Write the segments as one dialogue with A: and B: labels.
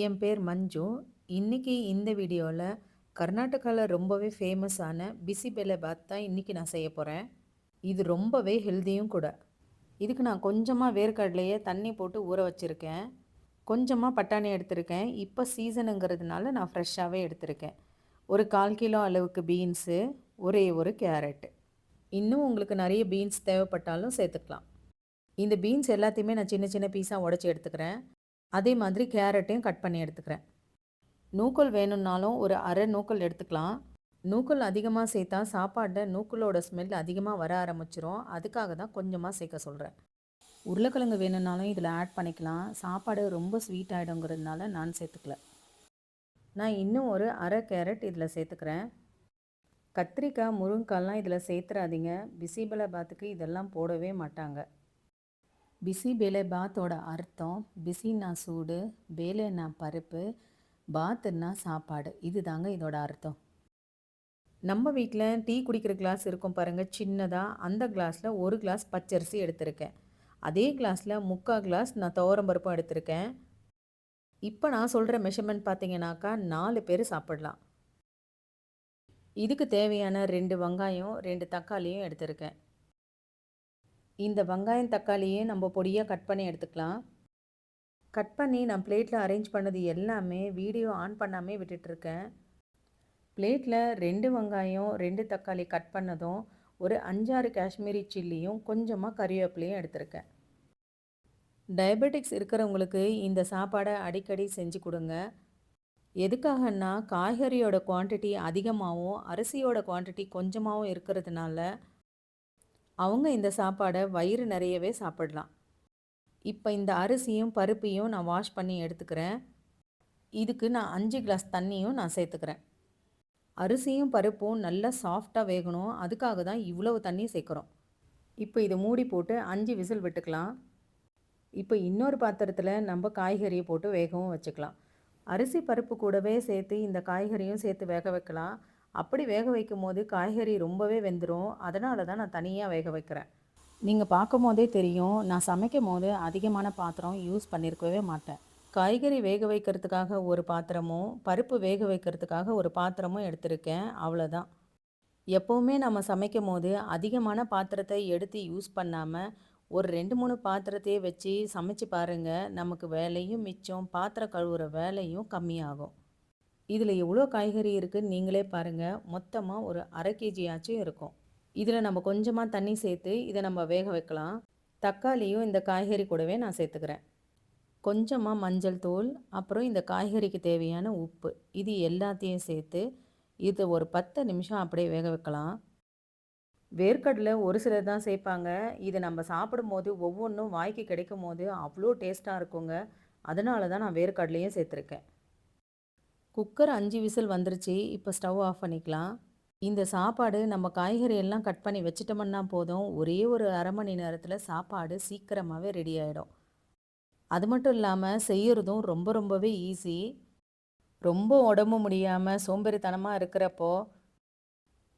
A: என் பேர் மஞ்சு. இன்றைக்கி இந்த வீடியோவில் கர்நாடகாவில் ரொம்பவே ஃபேமஸான பிசிபெலே பாத் தான் இன்றைக்கி நான் செய்ய போகிறேன் இது ரொம்பவே ஹெல்தியும் கூட. இதுக்கு நான் கொஞ்சமாக வேர்க்கடலையே தண்ணி போட்டு ஊற வச்சிருக்கேன். கொஞ்சமாக பட்டாணி எடுத்திருக்கேன். இப்போ சீசனுங்கிறதுனால நான் ஃப்ரெஷ்ஷாகவே எடுத்திருக்கேன். ஒரு 1/4 கிலோ அளவுக்கு பீன்ஸு, ஒரே ஒரு கேரட். இன்னும் உங்களுக்கு நிறைய பீன்ஸ் தேவைப்பட்டாலும் சேர்த்துக்கலாம். இந்த பீன்ஸ் எல்லாத்தையுமே நான் சின்ன சின்ன பீஸாக உடச்சி எடுத்துக்கிறேன். அதே மாதிரி கேரட்டையும் கட் பண்ணி எடுத்துக்கிறேன். நூக்கல் வேணும்னாலும் ஒரு அரை நூக்கல் எடுத்துக்கலாம். நூக்கல் அதிகமாக சேர்த்தா சாப்பாட்டை நூக்கலோட ஸ்மெல் அதிகமாக வர ஆரம்பிச்சிரும் அதுக்காக தான் கொஞ்சமாக சேர்க்க சொல்கிறேன் உருளைக்கிழங்கு வேணும்னாலும் இதில் ஆட் பண்ணிக்கலாம். சாப்பாடு ரொம்ப ஸ்வீட் ஆகிடுங்கிறதுனால நான் சேர்த்துக்கல. நான் இன்னும் ஒரு அரை கேரட் இதில் சேர்த்துக்கிறேன். கத்திரிக்காய், முருங்காய்லாம் இதில் சேர்த்துறாதீங்க. பிசிபலாபாத்துக்கு இதெல்லாம் போடவே மாட்டாங்க. பிசிபெலே பாத்தோட அர்த்தம் பிசின்னா சூடு, பேலேன்னா பருப்பு, பாத்துன்னா சாப்பாடு. இதுதாங்க இதோட அர்த்தம். நம்ம வீட்டில் டீ குடிக்கிற கிளாஸ் இருக்கும் பாருங்கள் சின்னதாக அந்த கிளாஸில் ஒரு கிளாஸ் பச்சரிசி எடுத்திருக்கேன். அதே கிளாஸில் முக்கால் கிளாஸ் நான் துவரம் பருப்பும் எடுத்திருக்கேன். இப்போ நான் சொல்கிற மெஷர்மெண்ட் பார்த்தீங்கன்னாக்கா நாலு பேர் சாப்பிடலாம். இதுக்கு தேவையான ரெண்டு வெங்காயம், ரெண்டு தக்காளியும் எடுத்திருக்கேன். இந்த வெங்காயம், தக்காளியே நம்ம பொடியாக கட் பண்ணி எடுத்துக்கலாம். கட் பண்ணி நான் பிளேட்டில் அரேஞ்ச் பண்ணது எல்லாமே வீடியோ ஆன் பண்ணாமே விட்டுட்ருக்கேன் பிளேட்டில் ரெண்டு வெங்காயம், ரெண்டு தக்காளி கட் பண்ணதும், ஒரு 5, 6 காஷ்மீரி சில்லியும், கொஞ்சமாக கறிவேப்பிலையும் எடுத்திருக்கேன். டயபெட்டிக்ஸ் இருக்கிறவங்களுக்கு இந்த சாப்பாடை அடிக்கடி செஞ்சு கொடுங்க எதுக்காகன்னா, காய்கறியோட குவான்டிட்டி அதிகமாகவும் அரிசியோட குவான்டிட்டி கொஞ்சமாகவும் இருக்கிறதுனால, அவங்க இந்த சாப்பாடை வயிறு நிறையவே சாப்பிடலாம். இப்போ இந்த அரிசியும், பருப்பையும் நான் வாஷ் பண்ணி எடுத்துக்கிறேன். இதுக்கு நான் அஞ்சு கிளாஸ் தண்ணியும் நான் சேர்த்துக்கிறேன். அரிசியும், பருப்பும் நல்லா சாஃப்டாக வேகணும். அதுக்காக தான் இவ்வளவு தண்ணி சேர்க்குறோம் இப்போ இதை மூடி போட்டு அஞ்சு விசில் விட்டுக்கலாம். இப்போ இன்னொரு பாத்திரத்தில் நம்ம காய்கறியை போட்டு வேகவும் வச்சுக்கலாம். அரிசி, பருப்பு கூடவே சேர்த்து இந்த காய்கறியும் சேர்த்து வேக வைக்கலாம். அப்படி வேக வைக்கும்போது காய்கறி ரொம்பவே வெந்துடும் அதனால தான் நான் தனியாக வேக வைக்கிறேன். நீங்க பார்க்கும்போதே தெரியும், நான் சமைக்கும்போது அதிகமான பாத்திரம் யூஸ் பண்ணியிருக்கவே மாட்டேன். காய்கறி வேக வைக்கிறதுக்காக ஒரு பாத்திரமும், பருப்பு வேக வைக்கிறதுக்காக ஒரு பாத்திரமும் எடுத்திருக்கேன். அவ்வளோதான். எப்போவுமே நம்ம சமைக்கும்போது அதிகமான பாத்திரத்தை எடுத்து யூஸ் பண்ணாமல் ஒரு 2, 3 பாத்திரத்தையே வச்சு சமைச்சு பாருங்கள் நமக்கு வேலையும் மிச்சம், பாத்திரம் கழுவுற வேலையும் கம்மியாகும். இதில் எவ்வளோ காய்கறி இருக்குதுன்னு நீங்களே பாருங்கள் மொத்தமாக ஒரு அரை கேஜியாச்சும் இருக்கும். இதில் நம்ம கொஞ்சமாக தண்ணி சேர்த்து இதை நம்ம வேக வைக்கலாம். தக்காளியும் இந்த காய்கறி கூடவே நான் சேர்த்துக்கிறேன். கொஞ்சமாக மஞ்சள் தூள், அப்புறம் இந்த காய்கறிக்கு தேவையான உப்பு. இது எல்லாத்தையும் சேர்த்து, இது ஒரு 10 நிமிஷம் அப்படியே வேக வைக்கலாம். வேர்க்கடலை ஒரு சிலர் தான் சேர்ப்பாங்க. இது நம்ம சாப்பிடும்போது ஒவ்வொன்றும் வாய்க்கு கிடைக்கும் போது அவ்வளோ டேஸ்ட்டாக இருக்குங்க. அதனால தான் நான் வேர்க்கடலையும் சேர்த்துருக்கேன். குக்கர் அஞ்சு விசில் வந்துருச்சு. இப்போ ஸ்டவ் ஆஃப் பண்ணிக்கலாம். இந்த சாப்பாடு நம்ம காய்கறி எல்லாம் கட் பண்ணி வச்சுட்டோம்னா போதும். ஒரே ஒரு அரை மணி நேரத்தில் சாப்பாடு சீக்கிரமாகவே ரெடி ஆகிடும் அது மட்டும் இல்லாமல் செய்கிறதும் ரொம்ப ரொம்பவே ஈஸி. ரொம்ப உடம்பு முடியாமல் சோம்பேறித்தனமாக இருக்கிறப்போ,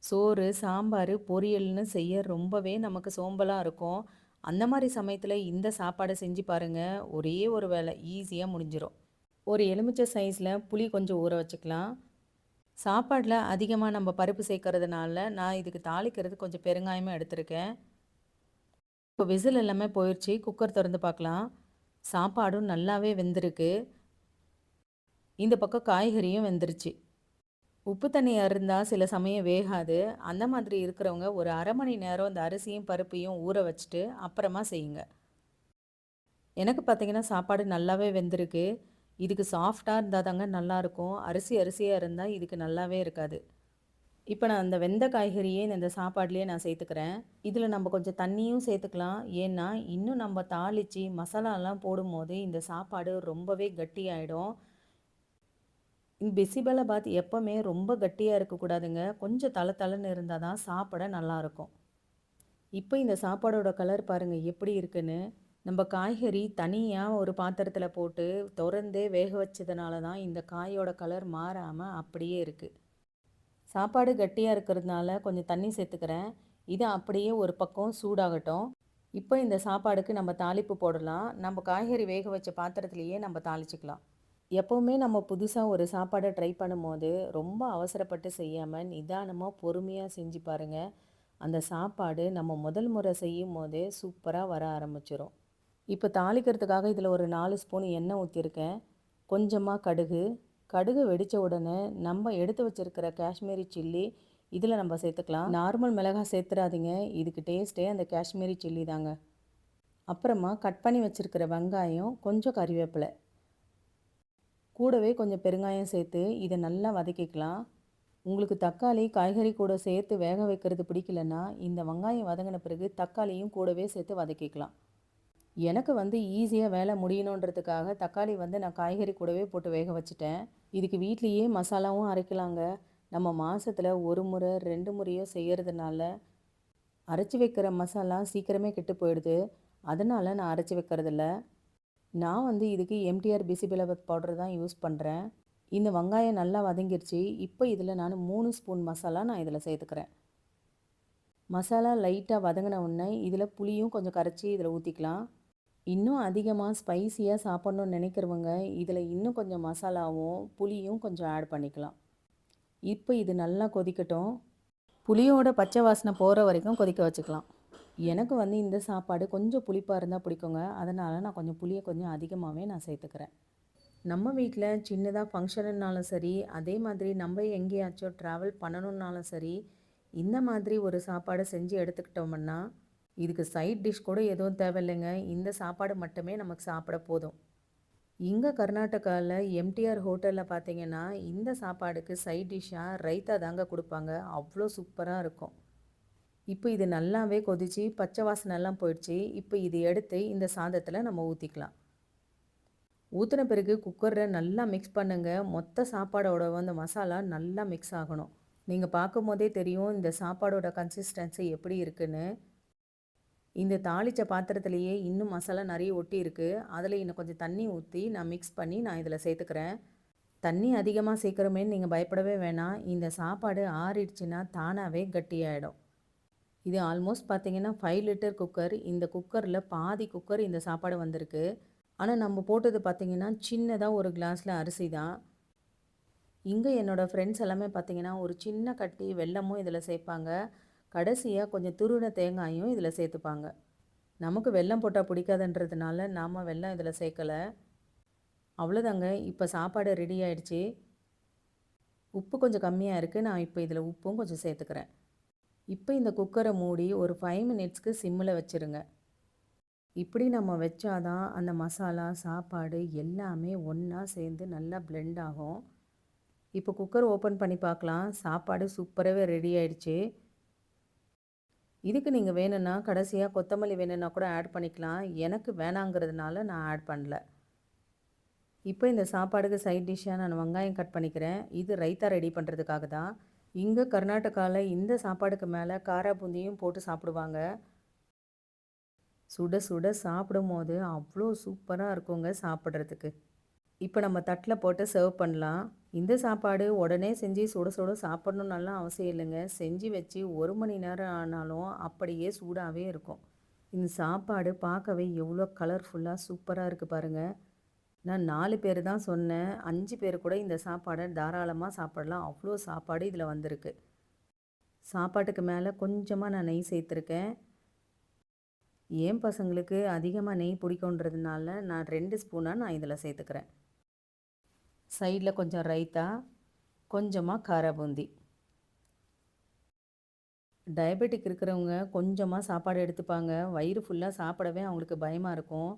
A: சோறு, சாம்பார் பொரியல்னு செய்ய ரொம்பவே நமக்கு சோம்பலாக இருக்கும். அந்த மாதிரி சமயத்தில் இந்த சாப்பாடை செஞ்சு பாருங்கள் ஒரே ஒரு வேலை ஈஸியாக முடிஞ்சிடும் ஒரு எலுமிச்சை சைஸில் புளி கொஞ்சம் ஊற வச்சுக்கலாம். சாப்பாட்டில் அதிகமாக நம்ம பருப்பு சேர்க்கறதுனால, நான் இதுக்கு தாளிக்கிறது கொஞ்சம் பெருங்காயமாக எடுத்திருக்கேன். இப்போ விசில் எல்லாமே போயிடுச்சு குக்கர் திறந்து பார்க்கலாம். சாப்பாடும் நல்லாவே வெந்திருக்கு. இந்த பக்கம் காய்கறியும் வெந்துருச்சு. உப்பு தண்ணி இருந்தா சில சமயம் வேகாது. அந்த மாதிரி இருக்கிறவங்க ஒரு அரை மணி நேரம் இந்த அரிசியும், பருப்பையும் ஊற வச்சுட்டு அப்புறமா செய்யுங்க. எனக்கு பார்த்தீங்கன்னா சாப்பாடு நல்லாவே வெந்திருக்கு. இதுக்கு சாஃப்டாக இருந்தால் தாங்க நல்லாயிருக்கும் அரிசி அரிசியாக இருந்தால் இதுக்கு நல்லாவே இருக்காது. இப்போ நான் அந்த வெந்த காய்கறியே இந்த சாப்பாட்லேயே நான் சேர்த்துக்கிறேன். இதில் நம்ம கொஞ்சம் தண்ணியும் சேர்த்துக்கலாம். ஏன்னா, இன்னும் நம்ம தாளித்து மசாலாலாம் போடும்போது இந்த சாப்பாடு ரொம்பவே கட்டியாயிடும். பிசிபெலே பாத் எப்போவுமே ரொம்ப கட்டியாக இருக்கக்கூடாதுங்க. கொஞ்சம் தள தளன்னு இருந்தால் தான் சாப்பிட நல்லாயிருக்கும் இப்போ இந்த சாப்பாடோட கலர் பாருங்கள் எப்படி இருக்குன்னு. நம்ம காய்கறி தனியாக ஒரு பாத்திரத்தில் போட்டு திறந்தே வேக வச்சதுனால தான் இந்த காயோட கலர் மாறாமல் அப்படியே இருக்குது சாப்பாடு கட்டியாக இருக்கிறதுனால கொஞ்சம் தண்ணி சேர்த்துக்கிறேன். இது அப்படியே ஒரு பக்கம் சூடாகட்டும். இப்போ இந்த சாப்பாடுக்கு நம்ம தாளிப்பு போடலாம். நம்ம காய்கறி வேக வச்ச பாத்திரத்திலேயே நம்ம தாளிச்சிக்கலாம் எப்போவுமே நம்ம புதுசாக ஒரு சாப்பாடை ட்ரை பண்ணும்போது ரொம்ப அவசரப்பட்டு செய்யாமல் நிதானமாக பொறுமையாக செஞ்சு பாருங்கள் அந்த சாப்பாடு நம்ம முதல் முறை செய்யும் போதே சூப்பராக வர ஆரம்பிச்சிடும் இப்போ தாளிக்கிறதுக்காக இதில் ஒரு நாலு ஸ்பூன் எண்ணெய் ஊற்றிருக்கேன். கொஞ்சமாக கடுகு. கடுகு வெடித்த உடனே நம்ம எடுத்து வச்சுருக்கிற காஷ்மீரி சில்லி இதில் நம்ம சேர்த்துக்கலாம். நார்மல் மிளகாய் சேர்த்துடாதீங்க இதுக்கு டேஸ்ட்டே அந்த காஷ்மீரி சில்லி தாங்க. அப்புறமா கட் பண்ணி வச்சுருக்கிற வெங்காயம் கொஞ்சம் கறிவேப்பிலை. கூடவே கொஞ்சம் பெருங்காயம் சேர்த்து இதை நல்லா வதக்கிக்கலாம். உங்களுக்கு தக்காளி காய்கறி கூட சேர்த்து வேக வைக்கிறது பிடிக்கலன்னா இந்த வெங்காயம் வதங்கின பிறகு தக்காளியும் கூடவே சேர்த்து வதக்கிக்கலாம். எனக்கு வந்து ஈஸியாக வேலை முடியணுன்றதுக்காக தக்காளி வந்து நான் காய்கறி கூடவே போட்டு வேக வச்சுட்டேன். இதுக்கு வீட்லேயே மசாலாவும் அரைக்கலாங்க. நம்ம மாதத்தில் ஒரு முறை ரெண்டு முறையோ செய்கிறதுனால அரைச்சி வைக்கிற மசாலா சீக்கிரமே கெட்டு போயிடுது. அதனால் நான் அரைச்சி வைக்கிறதில்ல. நான் வந்து இதுக்கு எம்டிஆர் பிசிபிலபத் பவுடர் தான் யூஸ் பண்ணுறேன் இந்த வெங்காயம் நல்லா வதங்கிருச்சு. இப்போ இதில் நான் மூணு ஸ்பூன் மசாலா நான் இதில் சேர்த்துக்கிறேன். மசாலா லைட்டாக வதங்கின உடனே இதில் புளியும் கொஞ்சம் கரைச்சி இதில் ஊற்றிக்கலாம் இன்னும் அதிகமாக ஸ்பைசியாக சாப்பிட்ணுன்னு நினைக்கிறவங்க இதில் இன்னும் கொஞ்சம் மசாலாவும் புளியும் கொஞ்சம் ஆட் பண்ணிக்கலாம். இப்போ இது நல்லா கொதிக்கட்டும். புளியோட பச்சை வாசனை போகிற வரைக்கும் கொதிக்க வச்சுக்கலாம். எனக்கு வந்து இந்த சாப்பாடு கொஞ்சம் புளிப்பாக இருந்தால் பிடிக்குங்க. அதனால் நான் கொஞ்சம் புளியை கொஞ்சம் அதிகமாகவே நான் சேர்த்துக்கிறேன். நம்ம வீட்டில் சின்னதாக ஃபங்க்ஷனுன்னாலும் சரி அதே மாதிரி நம்ம எங்கேயாச்சும் ட்ராவல் பண்ணணுன்னாலும் சரி இந்த மாதிரி ஒரு சாப்பாடை செஞ்சு எடுத்துக்கிட்டோம்னா இதுக்கு சைட் டிஷ் கூட எதுவும் தேவையில்லைங்க. இந்த சாப்பாடு மட்டுமே நமக்கு சாப்பிட போதும். இங்கே கர்நாடகாவில் எம்டிஆர் ஹோட்டலில் பார்த்தீங்கன்னா இந்த சாப்பாடுக்கு சைட் டிஷ்ஷாக ரைத்தா தாங்க கொடுப்பாங்க. அவ்வளோ சூப்பராக இருக்கும். இப்போ இது நல்லாவே கொதிச்சு பச்சை வாசனைலாம் போயிடுச்சு. இப்போ இது எடுத்து இந்த சாதத்தில் நம்ம ஊற்றிக்கலாம் ஊற்றின பிறகு குக்கரில் நல்லா மிக்ஸ் பண்ணுங்கள் மொத்த சாப்பாடோட வந்து மசாலா நல்லா மிக்ஸ் ஆகணும். நீங்கள் பார்க்கும் போதே தெரியும் இந்த சாப்பாடோட கன்சிஸ்டன்சி எப்படி இருக்குன்னு. இந்த தாளித்த பாத்திரத்துலேயே இன்னும் மசாலா நிறைய ஒட்டி இருக்குது அதில் இன்னும் கொஞ்சம் தண்ணி ஊற்றி நான் மிக்ஸ் பண்ணி நான் இதில் சேர்த்துக்கிறேன். தண்ணி அதிகமாக சேர்க்குறோமேன்னு நீங்கள் பயப்படவே வேணாம். இந்த சாப்பாடு ஆறிடுச்சுன்னா தானாகவே கட்டியாயிடும். இது ஆல்மோஸ்ட் பார்த்தீங்கன்னா ஃபைவ் லிட்டர் குக்கர் இந்த குக்கரில் பாதி குக்கர் இந்த சாப்பாடு வந்திருக்கு. ஆனால் நம்ம போட்டது பார்த்திங்கன்னா சின்னதாக ஒரு கிளாஸில் அரிசி தான். இங்கே என்னோடய ஃப்ரெண்ட்ஸ் எல்லாமே பார்த்திங்கன்னா ஒரு சின்ன கட்டி வெல்லமும் இதில் சேர்ப்பாங்க. கடைசியாக கொஞ்சம் துருவின தேங்காயும் இதில் சேர்த்துப்பாங்க. நமக்கு வெள்ளம் போட்டால் பிடிக்காதுன்றதுனால நாம் வெள்ளம் இதில் சேர்க்கலை. அவ்வளோதாங்க இப்போ சாப்பாடு ரெடி ஆயிடுச்சு. உப்பு கொஞ்சம் கம்மியாக இருக்குது நான் இப்போ இதில் உப்பும் கொஞ்சம் சேர்த்துக்கிறேன். இப்போ இந்த குக்கரை மூடி ஒரு ஃபைவ் மினிட்ஸ்க்கு சிம்மில் வச்சுருங்க. இப்படி நம்ம வச்சாதான் அந்த மசாலா சாப்பாடு எல்லாமே ஒன்றா சேர்ந்து நல்லா பிளெண்ட் ஆகும். இப்போ குக்கர் ஓப்பன் பண்ணி பார்க்கலாம். சாப்பாடு சூப்பராகவே ரெடி ஆயிடுச்சு. இதுக்கு நீங்கள் வேணும்னா கடைசியாக கொத்தமல்லி வேணும்னா கூட ஆட் பண்ணிக்கலாம். எனக்கு வேணாங்கிறதுனால நான் ஆட் பண்ணல. இப்போ இந்த சாப்பாடுக்கு சைட் டிஷ்ஷாக நான் வெங்காயம் கட் பண்ணிக்கிறேன். இது ரைத்தா ரெடி பண்ணுறதுக்காக தான். இங்கே கர்நாடகாவில் இந்த சாப்பாடுக்கு மேலே காரா பூந்தியும் போட்டு சாப்பிடுவாங்க. சுட சுட சாப்பிடும் போது அவ்வளோ சூப்பராக இருக்குங்க சாப்பிட்றதுக்கு. இப்போ நம்ம தட்டில் போட்டு சர்வ் பண்ணலாம். இந்த சாப்பாடு உடனே செஞ்சு சுட சுட சாப்பிட்ணுன்னாலாம் அவசியம் இல்லைங்க. செஞ்சு வச்சு ஒரு மணி நேரம் ஆனாலும் அப்படியே சூடாகவே இருக்கும். இந்த சாப்பாடு பார்க்கவே எவ்வளோ கலர்ஃபுல்லாக சூப்பராக இருக்குது பாருங்கள் நான் நாலு பேர் தான் சொன்னேன். அஞ்சு பேர் கூட இந்த சாப்பாடை தாராளமாக சாப்பிடலாம். அவ்வளோ சாப்பாடு இதில் வந்திருக்கு. சாப்பாட்டுக்கு மேலே கொஞ்சமாக நான் நெய் சேர்த்துருக்கேன். ஏன் பசங்களுக்கு அதிகமாக நெய் பிடிக்குன்றதுனால நான் ரெண்டு ஸ்பூனாக நான் இதில் சேர்த்துக்கிறேன். சைடில் கொஞ்சம் ரைத்தா கொஞ்சமாக காரா பூந்தி. டயபெட்டிக் இருக்கிறவங்க கொஞ்சமாக சாப்பாடு எடுத்துப்பாங்க. வயிறு ஃபுல்லாக சாப்பிடவே அவங்களுக்கு பயமாக இருக்கும்.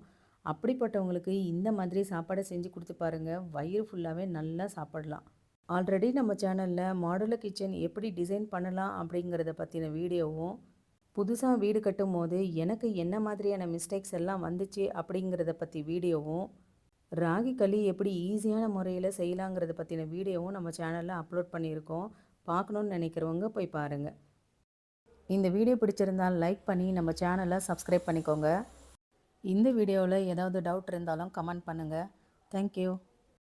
A: அப்படிப்பட்டவங்களுக்கு இந்த மாதிரி சாப்பாடை செஞ்சு கொடுத்து பாருங்கள் வயிறு ஃபுல்லாகவே நல்லா சாப்பிடலாம். ஆல்ரெடி நம்ம சேனலில் மாடுலர் கிச்சன் எப்படி டிசைன் பண்ணலாம் அப்படிங்கிறத பற்றின வீடியோவும் புதுசாக வீடு கட்டும் போது எனக்கு என்ன மாதிரியான மிஸ்டேக்ஸ் எல்லாம் வந்துச்சு அப்படிங்கிறத பற்றி வீடியோவும் ராகி களி எப்படி ஈஸியான முறையில் செய்யலாங்கிறத பற்றின வீடியோவும் நம்ம சேனலில் அப்லோட் பண்ணியிருக்கோம். பார்க்கணுன்னு நினைக்கிறவங்க போய் பாருங்கள் இந்த வீடியோ பிடிச்சிருந்தால் லைக் பண்ணி நம்ம சேனலை சப்ஸ்கிரைப் பண்ணிக்கோங்க. இந்த வீடியோவில் ஏதாவது டவுட் இருந்தாலும் கமெண்ட் பண்ணுங்கள் தேங்க்யூ